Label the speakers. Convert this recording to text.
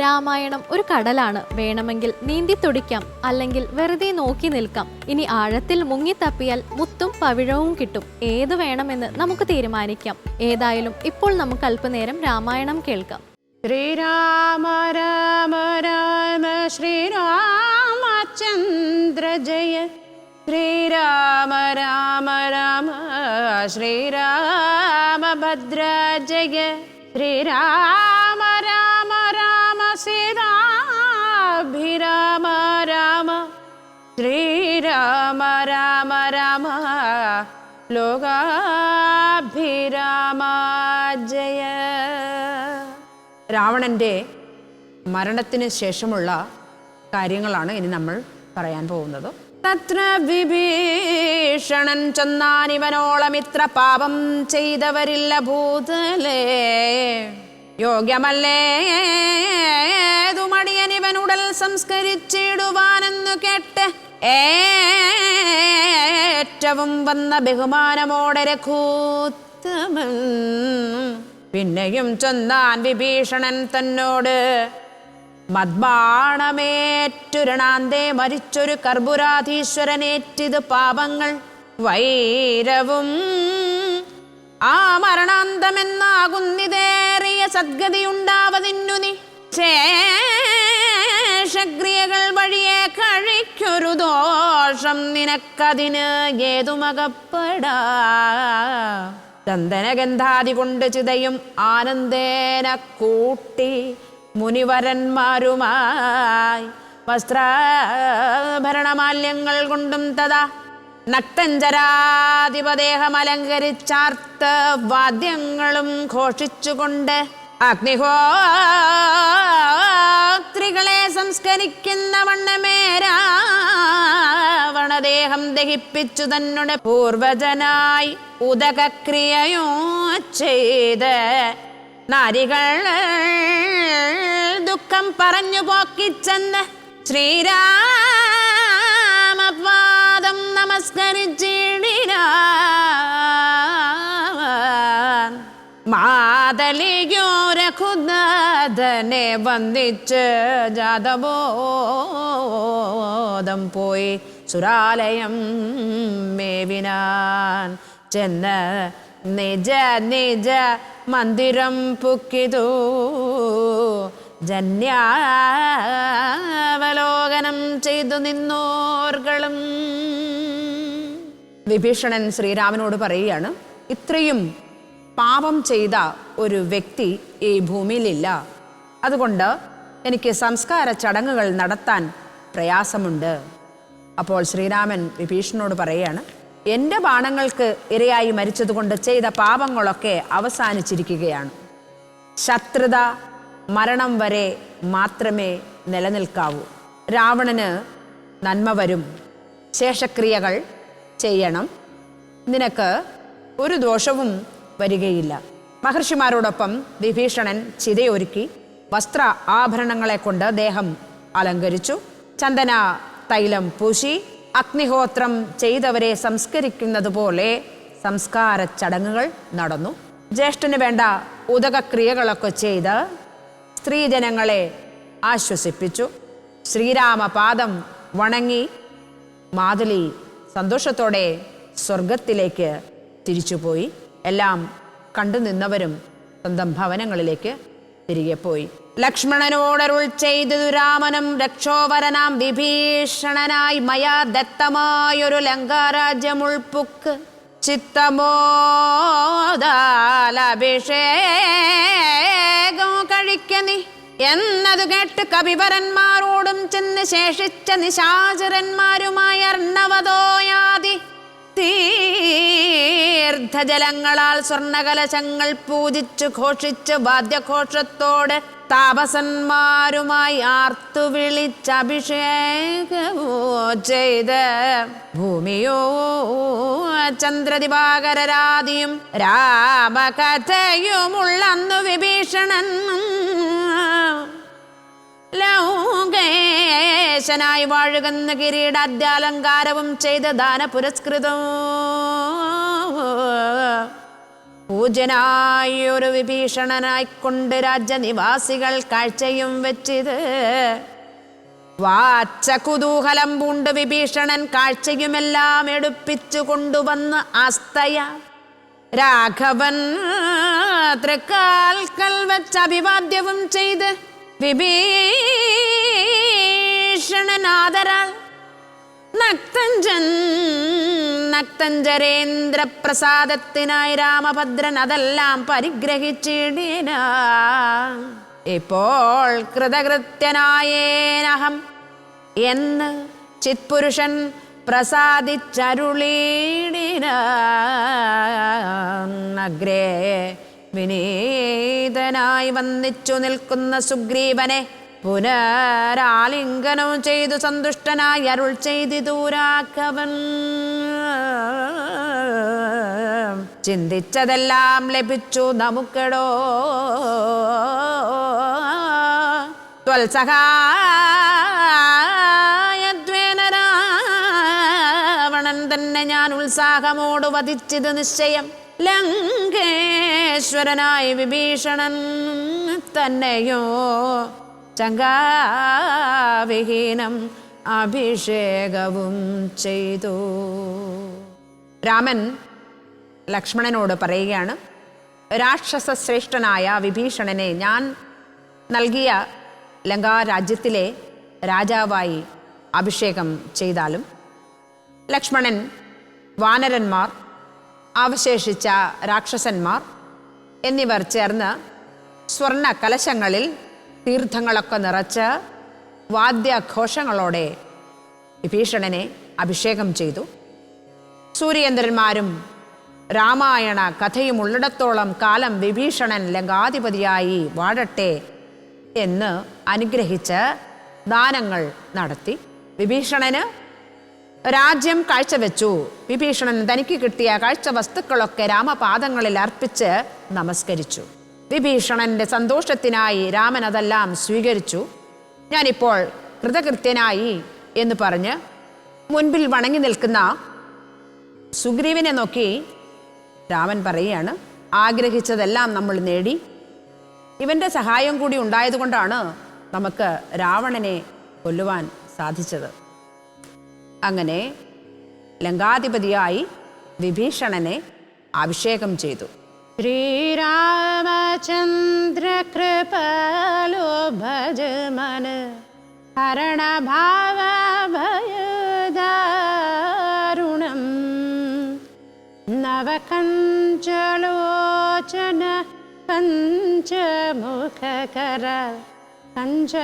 Speaker 1: രാമായണം ഒരു കടലാണ്. വേണമെങ്കിൽ നീന്തി തുടിക്കാം അല്ലെങ്കിൽ വെറുതെ നോക്കി നിൽക്കാം. ഇനി ആഴത്തിൽ മുങ്ങിത്തപ്പിയാൽ മുത്തും പവിഴവും കിട്ടും. ഏത് വേണമെന്ന് നമുക്ക് തീരുമാനിക്കാം. ഏതായാലും ഇപ്പോൾ നമുക്ക് അല്പനേരം രാമായണം കേൾക്കാം.
Speaker 2: ശ്രീരാമ രാമ രാമ ശ്രീരാമചന്ദ്ര ജയ. ശ്രീരാമ രാമ രാമ ശ്രീരാമഭദ്ര ജയ. ശ്രീരാമ രാമ രാമ राम। ശ്രീരാമ राम രാമ ലോകാഭിരാമ ജയ രാവണന്റെ മരണത്തിന് ശേഷമുള്ള കാര്യങ്ങളാണ് ഇനി നമ്മൾ പറയാൻ പോകുന്നത്. തത്ര വിഭീഷണൻ ചെന്നാനിവനോളം ഇത്ര പാപം ചെയ്തവരില്ല ഭൂതലേ. യോഗ്യമല്ലേ ഏതുമടിയൻ ഇവനുടൽ സംസ്കരിച്ചിടുവാനെന്നു കേട്ട് ഏറ്റവും വന്ന ബഹുമാനമോടെ രഘൂത്തമൻ. പിന്നെയും ചെന്നാൻ വിഭീഷണൻ തന്നോട് മദ്ബാണമേറ്റുരണാന്തേ മരിച്ചൊരു കർബുരാധീശ്വരനേറ്റിത് പാപങ്ങൾ വൈരവും ആ മരണാന്തമെന്നാകുന്നിതേറിയ സദ്ഗതിയുണ്ടാവതിന്നു നീ. ശേഷക്രിയകൾ വഴിയെ കഴിക്കൊരു ദോഷം നിനക്കതിന് ഏതുമകപ്പെടാ? ചന്ദനഗന്ധാതി കൊണ്ട് ചിതയും ആനന്ദേന കൂട്ടി മുനിവരന്മാരുമായി വസ്ത്രാഭരണമാല്യങ്ങൾ കൊണ്ടും തഥാ നക്തഞ്ചരാധിപദേഹം അലങ്കരിച്ചാർത്ത വാദ്യങ്ങളും ഘോഷിച്ചുകൊണ്ട് അഗ്നിഹോത്രികളെ സംസ്കരിക്കുന്ന വണ്ണമേരാവണദേഹം ദഹിപ്പിച്ചു തന്നെ പൂർവജനായി ഉദകക്രിയയോ ചെയ്ത് നാരികൾ ദുഃഖം പറഞ്ഞു പോക്കിച്ചെന്ന് ശ്രീരാമപാദം രഘുനാഥനെ വന്ദിച്ച് ജാതബോധം പോയി സുരാലയം മേവിനാൻ ചെന്ന് നിജ നിജ മന്ദിരം പുക്കിതു. ജന്യാവലോകനം ചെയ്തു നിന്നോർകളും. വിഭീഷണൻ ശ്രീരാമനോട് പറയുകയാണ് ഇത്രയും പാപം ചെയ്ത ഒരു വ്യക്തി ഈ ഭൂമിയിലില്ല. അതുകൊണ്ട് എനിക്ക് സംസ്കാര ചടങ്ങുകൾ നടത്താൻ പ്രയാസമുണ്ട്. അപ്പോൾ ശ്രീരാമൻ വിഭീഷണനോട് പറയുകയാണ് എന്റെ ബാണങ്ങൾക്ക് ഇരയായി മരിച്ചതുകൊണ്ട് ചെയ്ത പാപങ്ങളൊക്കെ അവസാനിച്ചിരിക്കുകയാണ്. ശത്രുത മരണം വരെ മാത്രമേ നിലനിൽക്കാവൂ. രാവണന് നന്മ വരും. ശേഷക്രിയകൾ ചെയ്യണം. നിനക്ക് ഒരു ദോഷവും വരികയില്ല. മഹർഷിമാരോടൊപ്പം വിഭീഷണൻ ചിതയൊരുക്കി വസ്ത്ര ആഭരണങ്ങളെ കൊണ്ട് ദേഹം അലങ്കരിച്ചു. ചന്ദന തൈലം പൂശി. അഗ്നിഹോത്രം ചെയ്തവരെ സംസ്കരിക്കുന്നത് പോലെ സംസ്കാര ചടങ്ങുകൾ നടന്നു. ജ്യേഷ്ഠന് വേണ്ട ഉദകക്രിയകളൊക്കെ ചെയ്ത് സ്ത്രീജനങ്ങളെ ആശ്വസിപ്പിച്ചു. ശ്രീരാമപാദം വണങ്ങി മാതുലി സന്തോഷത്തോടെ സ്വർഗത്തിലേക്ക് തിരിച്ചുപോയി. എല്ലാം കണ്ടു നിന്നവരും സ്വന്തം ഭവനങ്ങളിലേക്ക് തിരികെ പോയി. ലക്ഷ്മണനോടരുൾ ചെയ്തു രാമനും രക്ഷോവരനാം വിഭീഷണനായി മയാ ദത്തമായൊരു ലങ്കാരാജ്യമുൾപ്പുക്ക് ചിത്തമോദാലഭിഷേകം കഴിക്ക നീ. എന്നതു കേട്ട് കവിവരന്മാരോടും ചെന്ന് ശേഷിച്ച നിശാചരന്മാരുമായി അർണവതോയാതി തീർത്ഥജലങ്ങളാൽ സ്വർണകലശങ്ങൾ പൂജിച്ചു ഘോഷിച്ച് വാദ്യഘോഷത്തോടെ താപസന്മാരുമായി ആർത്തു വിളിച്ച് അഭിഷേകമോ ചെയ്ത്. ഭൂമിയോ ചന്ദ്രദിവാകരരാതിയും രാമകഥയുമുള്ളന്നു വിഭീഷണൻ. ലൗകേശനായി വാഴുകുന്ന കിരീടാദ്യാലങ്കാരവും ചെയ്ത് ദാന പുരസ്കൃതം പൂജനായി ഒരു വിഭീഷണനായിക്കൊണ്ട് രാജ്യനിവാസികൾ കാഴ്ചയും വെച്ചിത്. വാച്ച കുതൂഹലം പൂണ്ട് വിഭീഷണൻ കാഴ്ചയുമെല്ലാം എടുപ്പിച്ചു കൊണ്ടുവന്ന് ആസ്തയ. രാഘവൻ തൃക്കാൽക്കൽ വെച്ച് അഭിവാദ്യവും ചെയ്ത് വിഭീഷണനാദരാൾ നക്തഞ്ചൻ നക്തഞ്ചരേന്ദ്ര പ്രസാദത്തിനായി രാമഭദ്രൻ അതെല്ലാം പരിഗ്രഹിച്ചിടീന. ഇപ്പോൾ കൃതകൃത്യനായേനഹം എന്ന് ചിത്പുരുഷൻ പ്രസാദിച്ചരുളീടിന. അഗ്രേ വിനീതനായി വന്നിച്ചു നിൽക്കുന്ന സുഗ്രീവനെ പുനരാലിംഗനം ചെയ്തു സന്തുഷ്ടനായി അരുൾ ചെയ്തി ദൂരാക്കവൻ ചിന്തിച്ചതെല്ലാം ലഭിച്ചു നമുക്കെടോ. ത്വൽസഹായദ്വേന രാവണൻ തന്നെ ഞാൻ ഉത്സാഹമോട് വധിച്ചത് നിശ്ചയം. ലങ്കേശ്വരനായി വിഭീഷണൻ തന്നെയോ ചങ്കാവിഹീനം അഭിഷേകവും ചെയ്തു. രാമൻ ലക്ഷ്മണനോട് പറയുകയാണ് രാക്ഷസ ശ്രേഷ്ഠനായ വിഭീഷണനെ ഞാൻ നൽകിയ ലങ്കാരാജ്യത്തിലെ രാജാവായി അഭിഷേകം ചെയ്താലും ലക്ഷ്മണൻ വാനരന്മാർ അവശേഷിച്ച രാക്ഷസന്മാർ എന്നിവർ ചേർന്ന് സ്വർണ കലശങ്ങളിൽ തീർത്ഥങ്ങളൊക്കെ നിറച്ച് വാദ്യഘോഷങ്ങളോടെ വിഭീഷണനെ അഭിഷേകം ചെയ്തു. സൂര്യേന്ദ്രന്മാരും രാമായണ കഥയും ഉള്ളിടത്തോളം കാലം വിഭീഷണൻ ലങ്കാധിപതിയായി വാഴട്ടെ എന്ന് അനുഗ്രഹിച്ച് ദാനങ്ങൾ നടത്തി. വിഭീഷണന് രാജ്യം കാഴ്ചവെച്ചു. വിഭീഷണൻ തനിക്ക് കിട്ടിയ കാഴ്ച വസ്തുക്കളൊക്കെ രാമപാദങ്ങളിൽ അർപ്പിച്ച് നമസ്കരിച്ചു. വിഭീഷണന്റെ സന്തോഷത്തിനായി രാമൻ അതെല്ലാം സ്വീകരിച്ചു. ഞാനിപ്പോൾ കൃതകൃത്യനായി എന്ന് പറഞ്ഞ് മുൻപിൽ വണങ്ങി നിൽക്കുന്ന സുഗ്രീവനെ നോക്കി രാമൻ പറയുകയാണ് ആഗ്രഹിച്ചതെല്ലാം നമ്മൾ നേടി. ഇവന്റെ സഹായം കൂടി ഉണ്ടായതുകൊണ്ടാണ് നമുക്ക് രാവണനെ കൊല്ലുവാൻ സാധിച്ചത്. അങ്ങനെ ലങ്കാധിപതിയായി വിഭീഷണനെ അഭിഷേകം ചെയ്തു. श्रीरामचन्द्रकृपलो भजमन हरणभावभयदारुणं नवकञ्च नवकञ्चलोचन पञ्चमुखकर कञ्च